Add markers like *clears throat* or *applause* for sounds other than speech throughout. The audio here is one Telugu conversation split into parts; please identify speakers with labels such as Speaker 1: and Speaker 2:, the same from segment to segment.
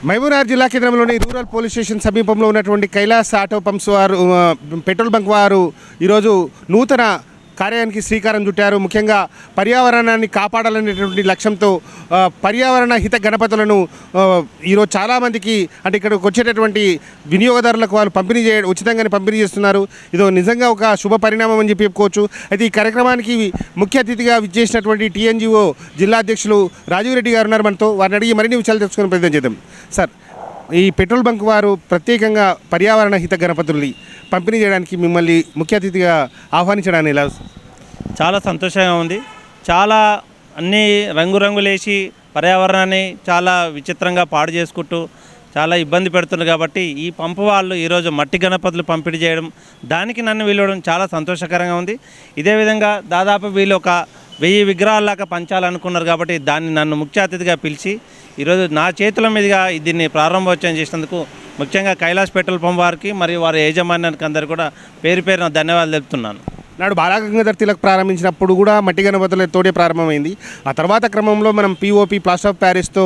Speaker 1: మహబూబ్నగర్ జిల్లా కేంద్రంలోని రూరల్ పోలీస్ స్టేషన్ సమీపంలో ఉన్నటువంటి కైలాస్ ఆటో పంప్స్ వారు పెట్రోల్ బంక్ వారు ఈరోజు నూతన కార్యానికి శ్రీకారం చుట్టారు. ముఖ్యంగా పర్యావరణాన్ని కాపాడాలనేటువంటి లక్ష్యంతో పర్యావరణ హిత గణపతులను ఈరోజు చాలామందికి అంటే ఇక్కడికి వచ్చేటటువంటి వినియోగదారులకు వాళ్ళు పంపిణీ చేయ ఉచితంగానే పంపిణీ చేస్తున్నారు. ఇదో నిజంగా ఒక శుభ పరిణామం అని చెప్పి చెప్పుకోవచ్చు. అయితే ఈ కార్యక్రమానికి ముఖ్య అతిథిగా విచ్చేసినటువంటి టీఎన్జిఓ జిల్లా అధ్యక్షులు రాజీవ్ రెడ్డి గారు ఉన్నారు మనతో. వారిని అడిగి మరిన్ని విషయాలు తెలుసుకునే ప్రయత్నం చేద్దాం. సార్ ఈ పెట్రోల్ బంక్ వారు ప్రత్యేకంగా పర్యావరణ హిత గణపతుల్ని పంపిణీ చేయడానికి మిమ్మల్ని ముఖ్య అతిథిగా ఆహ్వానించడానికి ఎలా
Speaker 2: చాలా సంతోషంగా ఉంది. చాలా అన్ని రంగురంగులేసి పర్యావరణాన్ని చాలా విచిత్రంగా పాడు చేసుకుంటూ చాలా ఇబ్బంది పెడుతున్నారు కాబట్టి ఈ పంపు వాళ్ళు ఈరోజు మట్టి గణపతులు పంపిణీ చేయడం దానికి నన్ను వీలవడం చాలా సంతోషకరంగా ఉంది. ఇదే విధంగా దాదాపు వీళ్ళు ఒక వెయ్యి విగ్రహాల్లాగా పంచాలనుకున్నారు కాబట్టి దాన్ని నన్ను ముఖ్య అతిథిగా పిలిచి ఈరోజు నా చేతుల మీదుగా దీన్ని ప్రారంభోత్సవం చేసినందుకు ముఖ్యంగా కైలాస్ పెట్రోల్ పంప్ వారికి మరియు వారి యాజమాన్యానికి అందరు కూడా పేరు పేరున ధన్యవాదాలు తెలుపుతున్నాను.
Speaker 1: నాడు బాలగంగాధర్ తిలక్ ప్రారంభించినప్పుడు కూడా మట్టి గణపతులతోనే ప్రారంభమైంది. ఆ తర్వాత క్రమంలో మనం పిఓపి ప్లాస్టర్ ఆఫ్ ప్యారిస్తో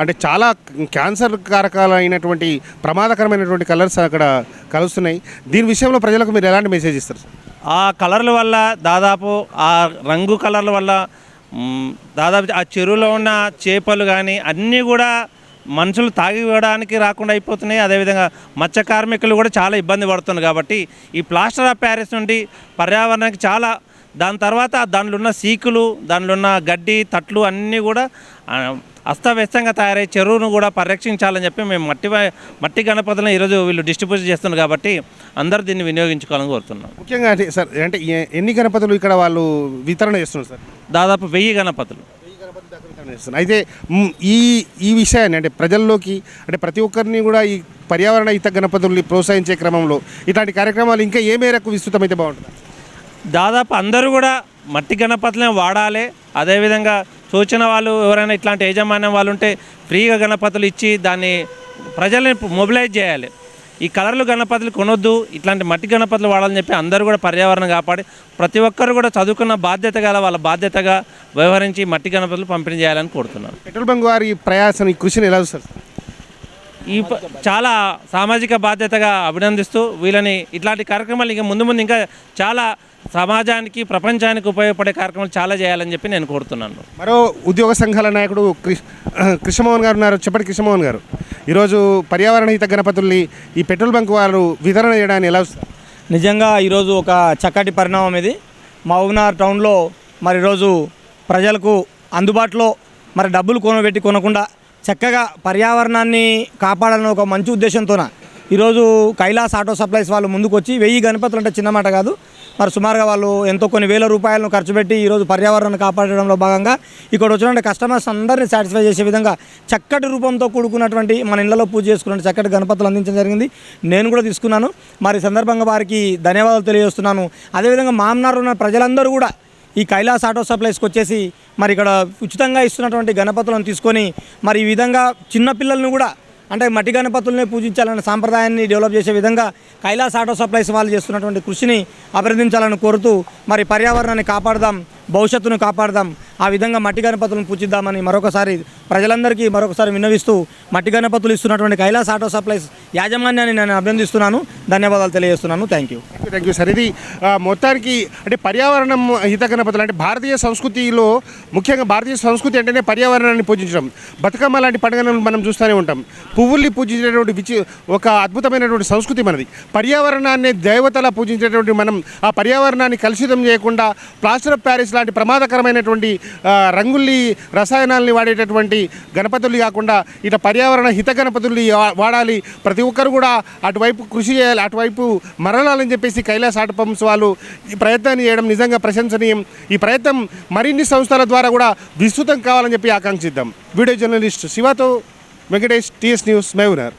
Speaker 1: అంటే చాలా క్యాన్సర్ కారకాలు అయినటువంటి ప్రమాదకరమైనటువంటి కలర్స్ అక్కడ కలుస్తున్నాయి. దీని విషయంలో ప్రజలకు మీరు ఎలాంటి మెసేజ్ ఇస్తారు సార్
Speaker 2: ఆ కలర్ల వల్ల దాదాపు ఆ రంగు కలర్ల వల్ల దాదాపు ఆ చెరువులో ఉన్న చేపలు కానీ అన్నీ కూడా మనుషులు తాగివ్వడానికి రాకుండా అయిపోతున్నాయి. అదేవిధంగా మత్స్య కార్మికులు కూడా చాలా ఇబ్బంది పడుతున్నారు కాబట్టి ఈ ప్లాస్టర్ ఆఫ్ ప్యారిస్ నుండి పర్యావరణానికి చాలా దాని తర్వాత దానిలో ఉన్న సీకులు దానిలో ఉన్న గడ్డి తట్లు అన్నీ కూడా అస్తవ్యస్తంగా తయారై చెరువును కూడా పరిరక్షించాలని చెప్పి మేము మట్టి మట్టి గణపతులను ఈరోజు వీళ్ళు డిస్ట్రిబ్యూట్ చేస్తున్నారు కాబట్టి అందరూ దీన్ని వినియోగించుకోవాలని కోరుతున్నాం.
Speaker 1: ముఖ్యంగా అంటే సార్ అంటే ఎన్ని గణపతులు ఇక్కడ వాళ్ళు వితరణ చేస్తున్నారు సార్?
Speaker 2: దాదాపు వెయ్యి గణపతులు.
Speaker 1: చేస్తున్నారు. అయితే ఈ ఈ విషయాన్ని అంటే ప్రజల్లోకి అంటే ప్రతి ఒక్కరిని కూడా ఈ పర్యావరణ హిత గణపతుల్ని ప్రోత్సహించే క్రమంలో ఇట్లాంటి కార్యక్రమాలు ఇంకా ఏ మేరకు విస్తృతమైతే బాగుంటుంది?
Speaker 2: దాదాపు అందరూ కూడా మట్టి గణపతులనే వాడాలి. అదేవిధంగా సూచన వాళ్ళు ఎవరైనా ఇట్లాంటి యాజమాన్యం వాళ్ళు ఉంటే ఫ్రీగా గణపతులు ఇచ్చి దాన్ని ప్రజల్ని మొబిలైజ్ చేయాలి. ఈ కలర్లు గణపతులు కొనొద్దు ఇట్లాంటి మట్టి గణపతులు వాడాలని చెప్పి అందరూ కూడా పర్యావరణం కాపాడి ప్రతి ఒక్కరు కూడా చదువుకున్న బాధ్యత గల వాళ్ళ బాధ్యతగా వ్యవహరించి మట్టి గణపతులు పంపిణీ చేయాలని కోరుతున్నాను.
Speaker 1: పెట్రోల్ బంక్ వారి ప్రయాసం ఈ కృషిని ఎలా చూస్తారు? సార్
Speaker 2: ఈ ప- చాలా సామాజిక బాధ్యతగా అభినందిస్తూ వీళ్ళని ఇట్లాంటి కార్యక్రమాలు ఇంకా ముందు ముందు ఇంకా చాలా సమాజానికి ప్రపంచానికి ఉపయోగపడే కార్యక్రమాలు చాలా చేయాలని చెప్పి నేను కోరుతున్నాను.
Speaker 1: మరో ఉద్యోగ సంఘాల నాయకుడు కృష్ *clears throat* కృష్ణమోహన్ గారు ఉన్నారు. చెప్పండి కృష్ణమోహన్ గారు. ఈరోజు పర్యావరణ హిత గణపతుల్ని ఈ పెట్రోల్ బంక్ వారు వితరణ చేయడానికి ఎలా
Speaker 3: నిజంగా ఈరోజు ఒక చక్కటి పరిణామం ఇది. మహబూబ్నగర్ టౌన్లో మరి ఈరోజు ప్రజలకు అందుబాటులో మరి డబ్బులు కొనబెట్టి కొనకుండా చక్కగా పర్యావరణాన్ని కాపాడాలని ఒక మంచి ఉద్దేశంతోన ఈరోజు కైలాస్ ఆటో సప్లైస్ వాళ్ళు ముందుకు వచ్చి వెయ్యి గణపతులు అంటే చిన్న మాట కాదు. మరి సుమారుగా వాళ్ళు ఎంతో కొన్ని వేల రూపాయలను ఖర్చు పెట్టి ఈరోజు పర్యావరణాన్ని కాపాడడంలో భాగంగా ఇక్కడ వచ్చినటువంటి కస్టమర్స్ అందరినీ సాటిస్ఫై చేసే విధంగా చక్కటి రూపంతో కూడుకున్నటువంటి మన ఇళ్ళలో పూజ చేసుకున్న చక్కటి గణపతులు అందించడం జరిగింది. నేను కూడా తీసుకున్నాను. మరి సందర్భంగా వారికి ధన్యవాదాలు తెలియజేస్తున్నాను. అదేవిధంగా మామనారు ఉన్న ప్రజలందరూ కూడా ఈ కైలాస్ ఆటో సప్లైస్కి వచ్చేసి మరి ఇక్కడ ఉచితంగా ఇస్తున్నటువంటి గణపతులను తీసుకొని మరి ఈ విధంగా చిన్నపిల్లలను కూడా అంటే మట్టి గణపతులనే పూజించాలన్న సాంప్రదాయాన్ని డెవలప్ చేసే విధంగా కైలాస్ ఆటో సప్లైస్ వాళ్ళు చేస్తున్నటువంటి కృషిని అభినందించాలని కోరుతూ మరి పర్యావరణాన్ని కాపాడదాం భవిష్యత్తును కాపాడదాం. ఆ విధంగా మట్టి గణపతులను పూజిద్దామని మరొకసారి ప్రజలందరికీ మరొకసారి విన్నవిస్తూ మట్టి గణపతులు ఇస్తున్నటువంటి కైలాస్ ఆటో సప్లైస్ యాజమాన్యాన్ని నేను అభినందిస్తున్నాను. ధన్యవాదాలు తెలియజేస్తున్నాను. Thank you.
Speaker 1: Thank you sir ఇది మొత్తానికి అంటే పర్యావరణం హిత గణపతులు అంటే భారతీయ సంస్కృతిలో ముఖ్యంగా భారతీయ సంస్కృతి అంటేనే పర్యావరణాన్ని పూజించడం. బతుకమ్మ లాంటి పండుగలను మనం చూస్తూనే ఉంటాం. పువ్వుల్ని పూజించేటువంటి విచి ఒక అద్భుతమైనటువంటి సంస్కృతి మనది. పర్యావరణాన్ని దేవతలా పూజించేటువంటి మనం ఆ పర్యావరణాన్ని కలుషితం చేయకుండా ప్లాస్టర్ ఆఫ్ ప్యారిస్ లాంటి ప్రమాదకరమైనటువంటి రంగుల్ని రసాయనాల్ని వాడేటటువంటి గణపతులు కాకుండా ఇట పర్యావరణ హిత గణపతుల్ని వాడాలి. ప్రతి ఒక్కరు కూడా అటువైపు కృషి చేయాలి అటువైపు మరణాలని చెప్పేసి కైలాస్ ఆట పంప్స్ వాళ్ళు ఈ ప్రయత్నాన్ని చేయడం నిజంగా ప్రశంసనీయం. ఈ ప్రయత్నం మరిన్ని సంస్థల ద్వారా కూడా విస్తృతం కావాలని చెప్పి ఆకాంక్షిద్దాం. వీడియో జర్నలిస్ట్ శివతో వెంకటేష్ టీఎస్ న్యూస్ మేవునర్